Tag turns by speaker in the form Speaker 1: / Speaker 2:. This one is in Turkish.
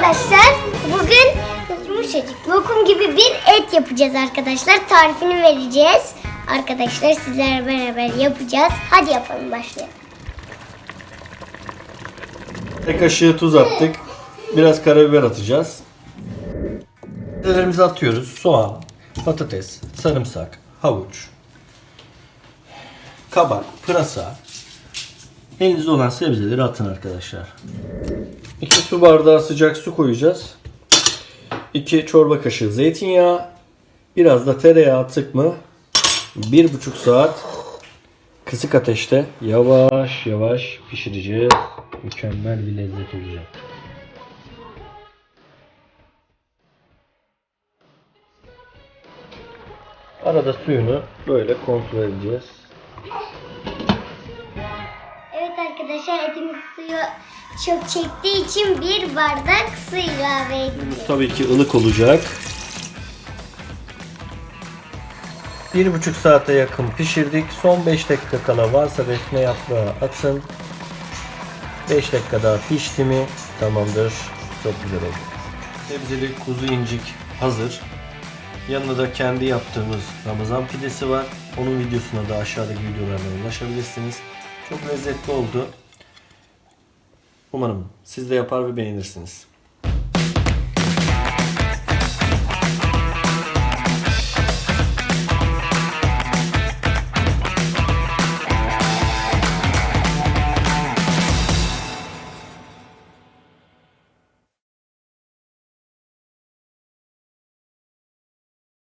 Speaker 1: arkadaşlar bugün yumuşacık lokum gibi bir et yapacağız arkadaşlar. Tarifini vereceğiz. Arkadaşlar sizlerle beraber yapacağız. Hadi yapalım başlayalım.
Speaker 2: Bir kaşığı tuz attık. Biraz karabiber atacağız. Sebzelerimizi atıyoruz. Soğan, patates, sarımsak, havuç, kabak, pırasa. Elinizde olan sebzeleri atın arkadaşlar. 2 su bardağı sıcak su koyacağız. 2 çorba kaşığı zeytinyağı. Biraz da tereyağı attık mı 1,5 saat kısık ateşte yavaş yavaş pişireceğiz. Mükemmel bir lezzet olacak. Arada suyunu böyle kontrol edeceğiz.
Speaker 1: Evet arkadaşlar etimiz suyu çok çektiği için bir bardak su ilave edeceğiz.
Speaker 2: Tabii ki ılık olacak. Bir buçuk saate yakın pişirdik. Son 5 dakika kala varsa defne yaprağı atın. 5 dakika daha pişti mi tamamdır. Çok güzel oldu. Sebzeli kuzu incik hazır. Yanında da kendi yaptığımız Ramazan pidesi var. Onun videosuna da aşağıdaki videolardan ulaşabilirsiniz. Çok lezzetli oldu. Umarım siz de yapar ve beğenirsiniz.